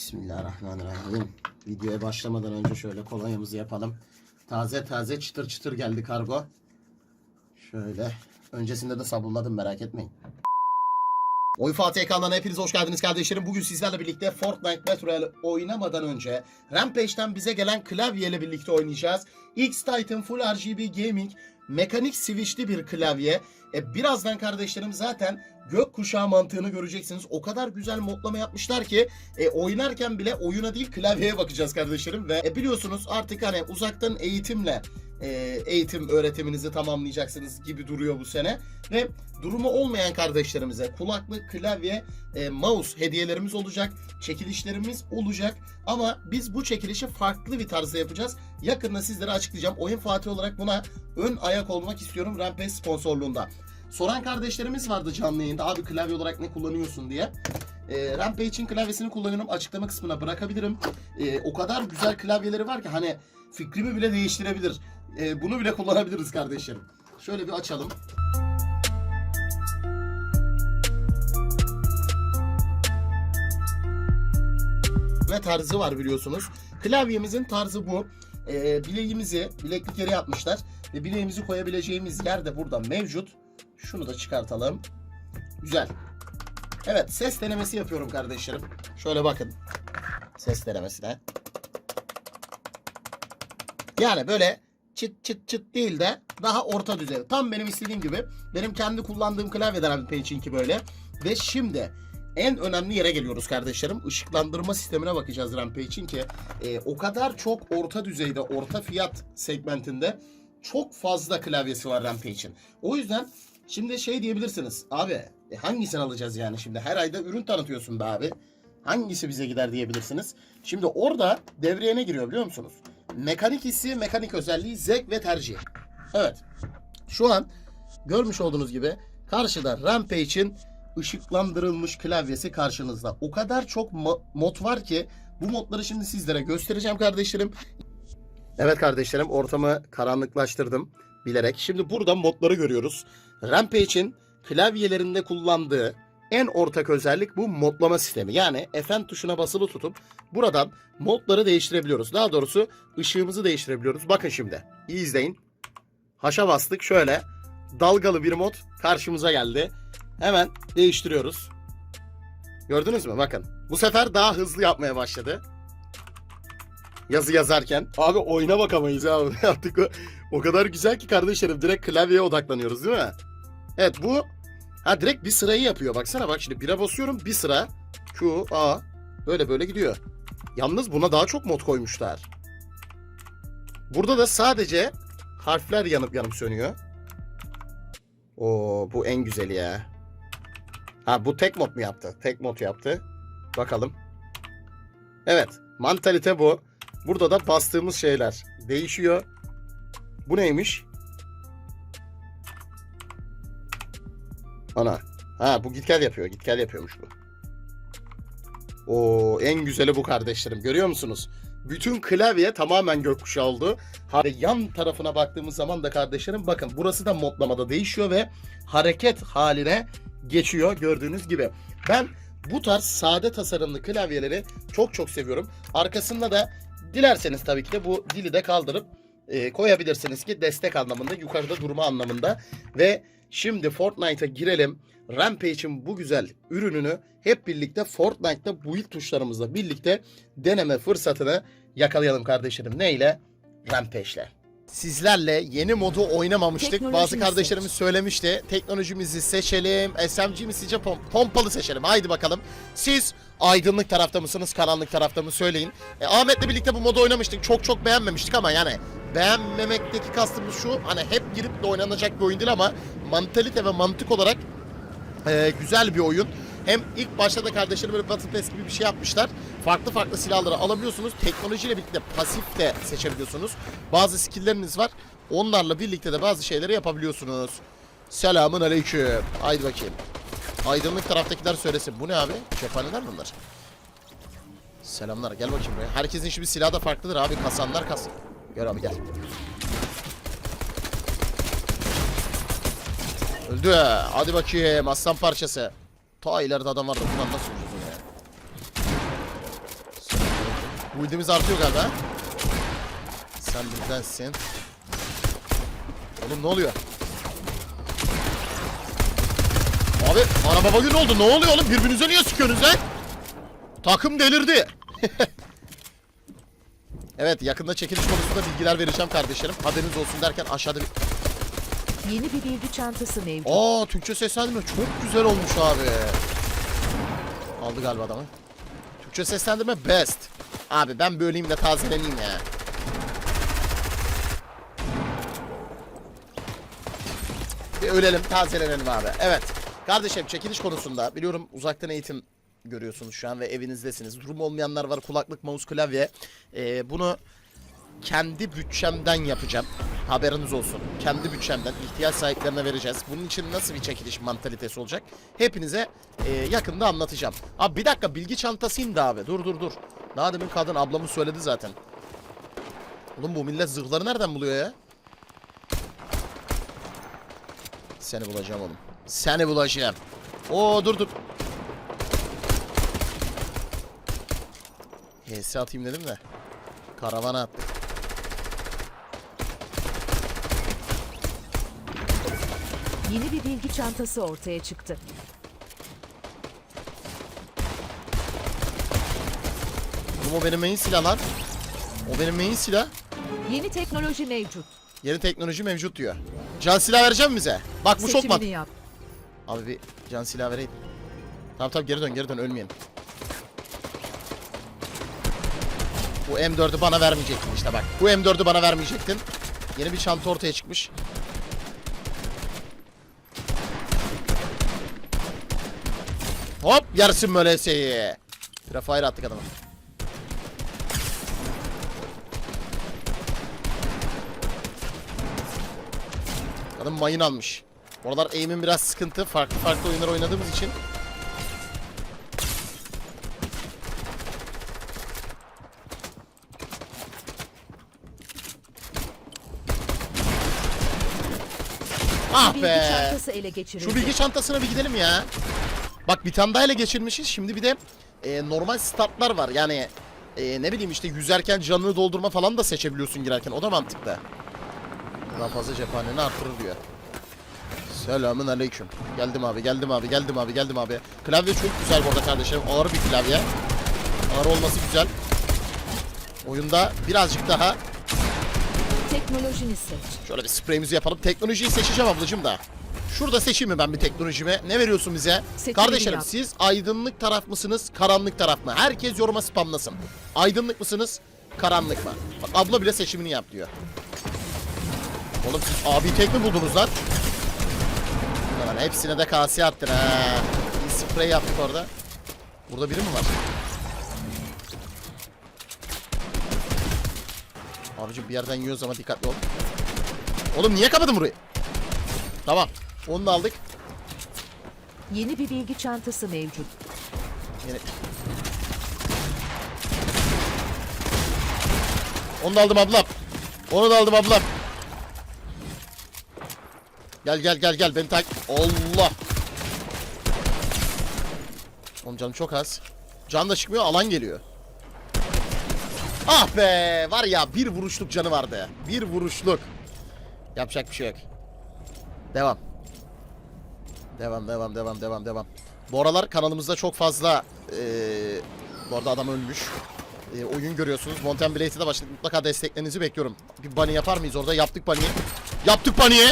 Bismillahirrahmanirrahim. Videoya başlamadan önce şöyle kolonyamızı yapalım. Taze taze çıtır çıtır geldi kargo. Şöyle. Öncesinde de sabunladım merak etmeyin. Oy Fatih ekranlarına hepiniz hoş geldiniz kardeşlerim. Bugün sizlerle birlikte Fortnite Battle oynamadan önce Rampage'den bize gelen klavyeyle birlikte oynayacağız. X Titan Full RGB Gaming mekanik switchli bir klavye. E, birazdan kardeşlerim zaten gökkuşağı mantığını göreceksiniz. O kadar güzel modlama yapmışlar ki e, oynarken bile oyuna değil klavyeye bakacağız kardeşlerim. Ve e, biliyorsunuz artık hani uzaktan eğitimle e, eğitim öğretiminizi tamamlayacaksınız gibi duruyor bu sene. Ve durumu olmayan kardeşlerimize kulaklık, klavye, e, mouse hediyelerimiz olacak. Çekilişlerimiz olacak. Ama biz bu çekilişi farklı bir tarzda yapacağız. Yakında sizlere açıklayacağım. Oyun Fatih olarak buna ön ayak olmak istiyorum Rampage sponsorluğunda. Soran kardeşlerimiz vardı canlı yayında. Abi klavye olarak ne kullanıyorsun diye. E, Rampage'in klavyesini kullanıyorum. Açıklama kısmına bırakabilirim. E, o kadar güzel klavyeleri var ki hani fikrimi bile değiştirebilir. E, bunu bile kullanabiliriz kardeşlerim. Şöyle bir açalım. ve tarzı var biliyorsunuz. Klavyemizin tarzı bu. Ee, bileğimizi bileklik yere yapmışlar. Ve bileğimizi koyabileceğimiz yer de burada mevcut. Şunu da çıkartalım. Güzel. Evet ses denemesi yapıyorum kardeşlerim. Şöyle bakın. Ses denemesine. Yani böyle çıt çıt çıt değil de daha orta düzey. Tam benim istediğim gibi. Benim kendi kullandığım klavyeden abi Page'inki böyle. Ve şimdi en önemli yere geliyoruz kardeşlerim. Işıklandırma sistemine bakacağız Rampage'in ki e, o kadar çok orta düzeyde, orta fiyat segmentinde çok fazla klavyesi var Rampage'in. O yüzden şimdi şey diyebilirsiniz. Abi e, hangisini alacağız yani şimdi? Her ayda ürün tanıtıyorsun be abi. Hangisi bize gider diyebilirsiniz. Şimdi orada devreye ne giriyor biliyor musunuz? Mekanik hissi, mekanik özelliği, zevk ve tercih. Evet. Şu an görmüş olduğunuz gibi karşıda Rampage'in ışıklandırılmış klavyesi karşınızda. O kadar çok mo- mod var ki bu modları şimdi sizlere göstereceğim kardeşlerim. Evet kardeşlerim ortamı karanlıklaştırdım bilerek. Şimdi burada modları görüyoruz. Rampage'in klavyelerinde kullandığı en ortak özellik bu modlama sistemi. Yani Fn tuşuna basılı tutup buradan modları değiştirebiliyoruz. Daha doğrusu ışığımızı değiştirebiliyoruz. Bakın şimdi. İyi izleyin. Haşa bastık şöyle. Dalgalı bir mod karşımıza geldi. Hemen değiştiriyoruz. Gördünüz mü? Bakın. Bu sefer daha hızlı yapmaya başladı. Yazı yazarken. Abi oyuna bakamayız abi. Artık o, o kadar güzel ki kardeşlerim. Direkt klavyeye odaklanıyoruz değil mi? Evet bu ha direkt bir sırayı yapıyor. Baksana bak şimdi bire basıyorum bir sıra. Q, A. Böyle böyle gidiyor. Yalnız buna daha çok mod koymuşlar. Burada da sadece harfler yanıp yanıp sönüyor. Oo bu en güzeli ya. Ha bu tek mod mu yaptı? Tek mod yaptı. Bakalım. Evet. Mantalite bu. Burada da bastığımız şeyler değişiyor. Bu neymiş? Ana. Ha bu git gel yapıyor. Git gel yapıyormuş bu. Oo en güzeli bu kardeşlerim. Görüyor musunuz? Bütün klavye tamamen gökkuşağı oldu. Ve yan tarafına baktığımız zaman da kardeşlerim bakın burası da modlamada değişiyor ve hareket haline geçiyor gördüğünüz gibi. Ben bu tarz sade tasarımlı klavyeleri çok çok seviyorum. Arkasında da dilerseniz tabii ki de bu dili de kaldırıp e, koyabilirsiniz ki destek anlamında, yukarıda durma anlamında. Ve şimdi Fortnite'a girelim. Rampage'in bu güzel ürününü hep birlikte Fortnite'da build tuşlarımızla birlikte deneme fırsatını yakalayalım kardeşlerim. Neyle? Rampage'le. Sizlerle yeni modu oynamamıştık. Bazı kardeşlerimiz söylemişti. Teknolojimizi seçelim. SMG mi sizce pom- pompalı seçelim. Haydi bakalım. Siz aydınlık tarafta mısınız, karanlık tarafta mı söyleyin. E, Ahmet'le birlikte bu modu oynamıştık. Çok çok beğenmemiştik ama yani beğenmemekteki kastımız şu. Hani hep girip de oynanacak bir oyun değil ama mantalite ve mantık olarak e, güzel bir oyun. Hem ilk başta da kardeşlerim böyle Battle Pass gibi bir şey yapmışlar. Farklı farklı silahları alabiliyorsunuz. Teknolojiyle birlikte pasif de seçebiliyorsunuz. Bazı skillleriniz var. Onlarla birlikte de bazı şeyleri yapabiliyorsunuz. Selamun aleyküm. Haydi bakayım. Aydınlık taraftakiler söylesin. Bu ne abi? Cephaneler bunlar? Selamlar. Gel bakayım buraya. Herkesin şimdi silahı da farklıdır abi. Kasanlar kas. Gel abi gel. Öldü. Hadi bakayım aslan parçası. Ta ileride adam vardı. Bundan nasıl vuracağız onu ya? Build'imiz artıyor galiba. Sen bizdensin. Oğlum ne oluyor? Abi ana baba gün oldu. Ne oluyor oğlum? Birbirinize niye sıkıyorsunuz lan? Takım delirdi. evet yakında çekiliş konusunda bilgiler vereceğim kardeşlerim. Haberiniz olsun derken aşağıda bir... Yeni bir bilgi çantası mevcut. Aa Türkçe seslendirme çok güzel olmuş abi. Aldı galiba adamı. Türkçe seslendirme best. Abi ben böyleyim de tazeleneyim ya. Bir ölelim tazelenelim abi. Evet. Kardeşim çekiliş konusunda biliyorum uzaktan eğitim görüyorsunuz şu an ve evinizdesiniz. Durum olmayanlar var kulaklık, mouse, klavye. Ee, bunu kendi bütçemden yapacağım. Haberiniz olsun. Kendi bütçemden ihtiyaç sahiplerine vereceğiz. Bunun için nasıl bir çekiliş mantalitesi olacak? Hepinize e, yakında anlatacağım. Abi bir dakika bilgi çantası indi abi. Dur dur dur. Daha demin kadın ablamı söyledi zaten. Oğlum bu millet zırhları nereden buluyor ya? Seni bulacağım oğlum. Seni bulacağım. Oo dur dur. HS atayım dedim de. Karavana attık. Yeni bir bilgi çantası ortaya çıktı. Oğlum o benim main silah lan. O benim main silah. Yeni teknoloji mevcut. Yeni teknoloji mevcut diyor. Can silah vereceğim bize? Bak bu çok Seçimini mat. yap. Abi bir can silah vereyim. Tamam tamam geri dön geri dön ölmeyelim. Bu M4'ü bana vermeyecektin işte bak. Bu M4'ü bana vermeyecektin. Yeni bir çanta ortaya çıkmış. Hop yarısın böyle şeyi. Prefire attık adamı. Adam mayın almış. Oralar aim'in biraz sıkıntı. Farklı farklı oyunlar oynadığımız için. Ah be. Şu bilgi çantasına bir gidelim ya. Bak bir tane daha ele geçirmişiz. Şimdi bir de e, normal statlar var. Yani e, ne bileyim işte yüzerken canını doldurma falan da seçebiliyorsun girerken. O da mantıklı. Daha fazla cephaneni artırır diyor. Selamun aleyküm. Geldim abi, geldim abi, geldim abi, geldim abi. Klavye çok güzel bu arada kardeşlerim. Ağır bir klavye. Ağır olması güzel. Oyunda birazcık daha Teknolojini seç. Şöyle bir spreyimizi yapalım. Teknolojiyi seçeceğim ablacığım da. Şurada seçeyim mi ben bir teknolojime? Ne veriyorsun bize? Seçimini Kardeşlerim yap. siz aydınlık taraf mısınız, karanlık taraf mı? Herkes yoruma spamlasın. Aydınlık mısınız, karanlık mı? Bak abla bile seçimini yap diyor. Oğlum siz abi tek mi buldunuz lan? Ulan hepsine de kasiye attın ha. Bir sprey yaptık orada. Burada biri mi var? Abicim bir yerden yiyoruz ama dikkatli ol. Oğlum niye kapadın burayı? Tamam. Onu da aldık. Yeni bir bilgi çantası mevcut. Yine... Onu da aldım ablam. Onu da aldım ablam. Gel gel gel gel beni tak. Allah. Oğlum canım çok az. Can da çıkmıyor alan geliyor. Ah be var ya bir vuruşluk canı vardı. Bir vuruşluk. Yapacak bir şey yok. Devam. Devam devam devam devam devam. Bu aralar kanalımızda çok fazla eee bu arada adam ölmüş. Eee, oyun görüyorsunuz. Mountain Blade'e de başladık. Mutlaka desteklerinizi bekliyorum. Bir bunny yapar mıyız orada? Yaptık bunny'i. Yaptık bunny'i.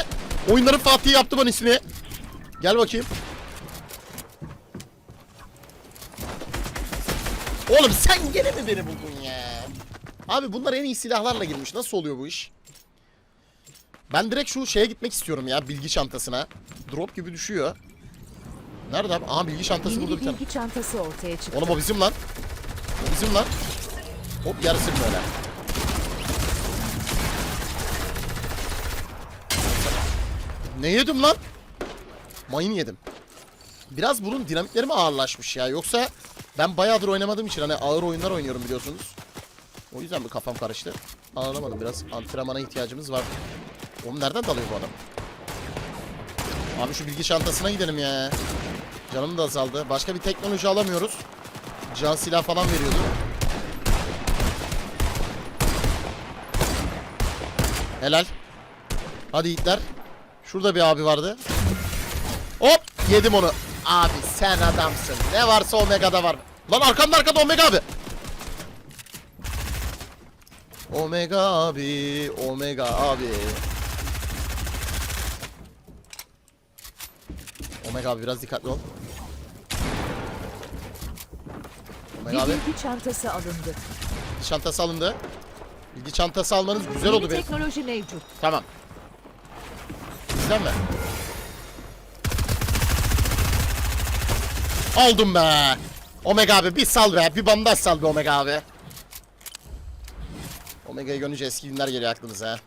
Oyunların Fatih'i yaptı bunny'sini. Gel bakayım. Oğlum sen gene mi beni buldun ya? Abi bunlar en iyi silahlarla girmiş. Nasıl oluyor bu iş? Ben direkt şu şeye gitmek istiyorum ya bilgi çantasına. Drop gibi düşüyor. Nerede abi? Aha bilgi çantası Yeni burada bir bir tane. bilgi çantası ortaya çıktı. Oğlum o bizim lan. O bizim lan. Hop yarısı böyle. Ne yedim lan? Mayın yedim. Biraz bunun dinamikleri mi ağırlaşmış ya? Yoksa ben bayağıdır oynamadığım için hani ağır oyunlar oynuyorum biliyorsunuz. O yüzden bir kafam karıştı. Anlamadım biraz antrenmana ihtiyacımız var. Oğlum nereden dalıyor bu adam? Abi şu bilgi çantasına gidelim ya. Canım da azaldı. Başka bir teknoloji alamıyoruz. Can silah falan veriyordu. Helal. Hadi yiğitler. Şurada bir abi vardı. Hop yedim onu. Abi sen adamsın. Ne varsa Omega'da var. Lan arkamda arkada Omega abi. Omega abi. Omega abi. Omega abi biraz dikkatli ol. Omega abi bilgi çantası alındı. bilgi çantası alındı. Bilgi çantası almanız güzel oldu benim. teknoloji mevcut. Tamam. Bizden mi? Aldım be. Omega abi bir sal be. Bir bandaj sal be Omega abi. Omega'yı görünce eski günler geliyor aklımıza.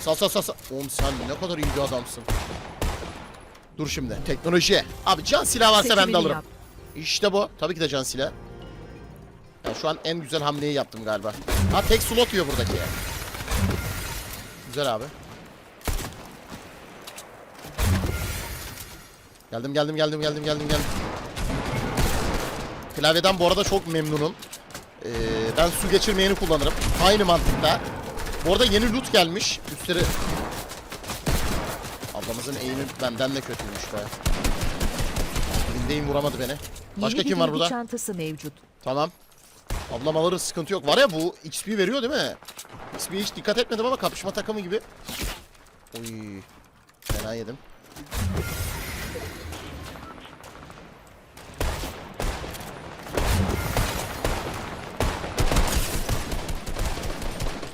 Sal sal sal sal. Oğlum sen ne kadar iyi bir adamsın. Dur şimdi. Teknoloji. Abi can silah varsa ben de Seçimini alırım. yap. İşte bu. Tabii ki de can silah. Ya şu an en güzel hamleyi yaptım galiba. Ha tek slot yiyor buradaki. Güzel abi. Geldim geldim geldim geldim geldim geldim. Klavyeden bu arada çok memnunum. Ee, ben su geçirmeyeni kullanırım. Aynı mantıkta. Bu arada yeni loot gelmiş. Üstleri... Ablamızın eğimi benden de kötüymüş be. Bindeyim vuramadı beni. Başka Yeni kim var burada? çantası mevcut. Tamam. Ablam alırız sıkıntı yok. Var ya bu XP veriyor değil mi? XP'ye hiç dikkat etmedim ama kapışma takımı gibi. Oy. Fena yedim.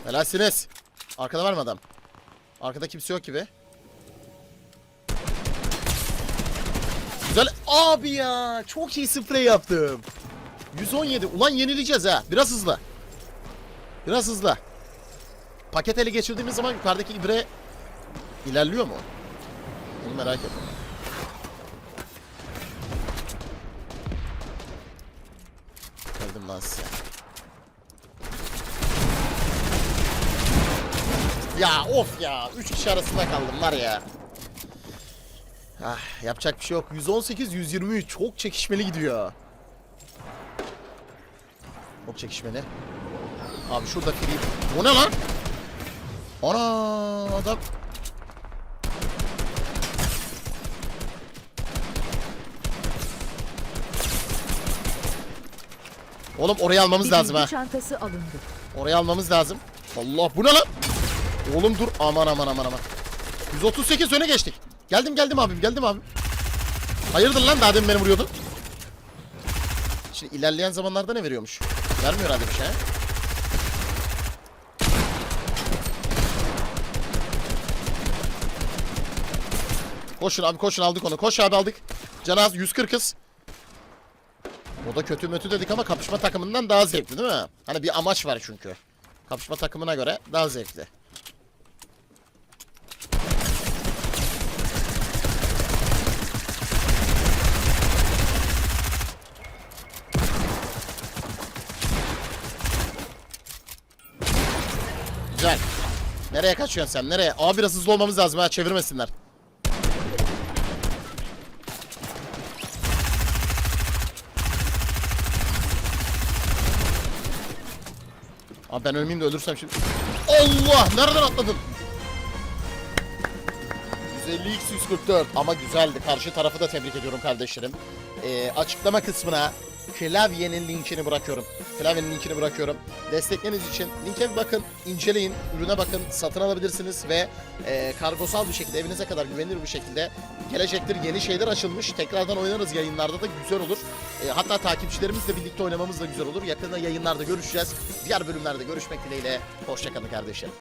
Helalsiniz. Arkada var mı adam? Arkada kimse yok gibi. Güzel. Abi ya çok iyi sprey yaptım. 117. Ulan yenileceğiz ha. Biraz hızlı. Biraz hızlı. Paket ele geçirdiğimiz zaman yukarıdaki ibre ilerliyor mu? Bunu merak ettim. Geldim lan size. Ya of ya. 3 kişi arasında kaldım var ya. Ah, yapacak bir şey yok. 118 123 çok çekişmeli gidiyor. Çok çekişmeli. Abi şurada free. Bu ne lan? Ana adam. Oğlum orayı almamız Bir lazım ha. çantası alındı. Orayı almamız lazım. Allah bu ne lan? Oğlum dur. Aman aman aman aman. 138 öne geçtik. Geldim geldim abim geldim abim. Hayırdır lan daha demin beni vuruyordun. Şimdi ilerleyen zamanlarda ne veriyormuş? Vermiyor herhalde bir şey. Koşun abi koşun aldık onu. Koş abi aldık. Canaz 140 kız. O da kötü mötü dedik ama kapışma takımından daha zevkli değil mi? Hani bir amaç var çünkü. Kapışma takımına göre daha zevkli. Güzel. Nereye kaçıyorsun sen? Nereye? Aa biraz hızlı olmamız lazım ha çevirmesinler. Abi ben ölmeyeyim de ölürsem şimdi. Allah! Nereden atladın? 150 x 144 ama güzeldi. Karşı tarafı da tebrik ediyorum kardeşlerim. Ee, açıklama kısmına klavyenin linkini bırakıyorum. Klavyenin linkini bırakıyorum. Destekleriniz için linke bir bakın, inceleyin, ürüne bakın, satın alabilirsiniz ve e, kargosal bir şekilde evinize kadar güvenilir bir şekilde gelecektir. Yeni şeyler açılmış. Tekrardan oynarız yayınlarda da güzel olur. E, hatta takipçilerimizle birlikte oynamamız da güzel olur. Yakında yayınlarda görüşeceğiz. Diğer bölümlerde görüşmek dileğiyle. Hoşçakalın kardeşlerim.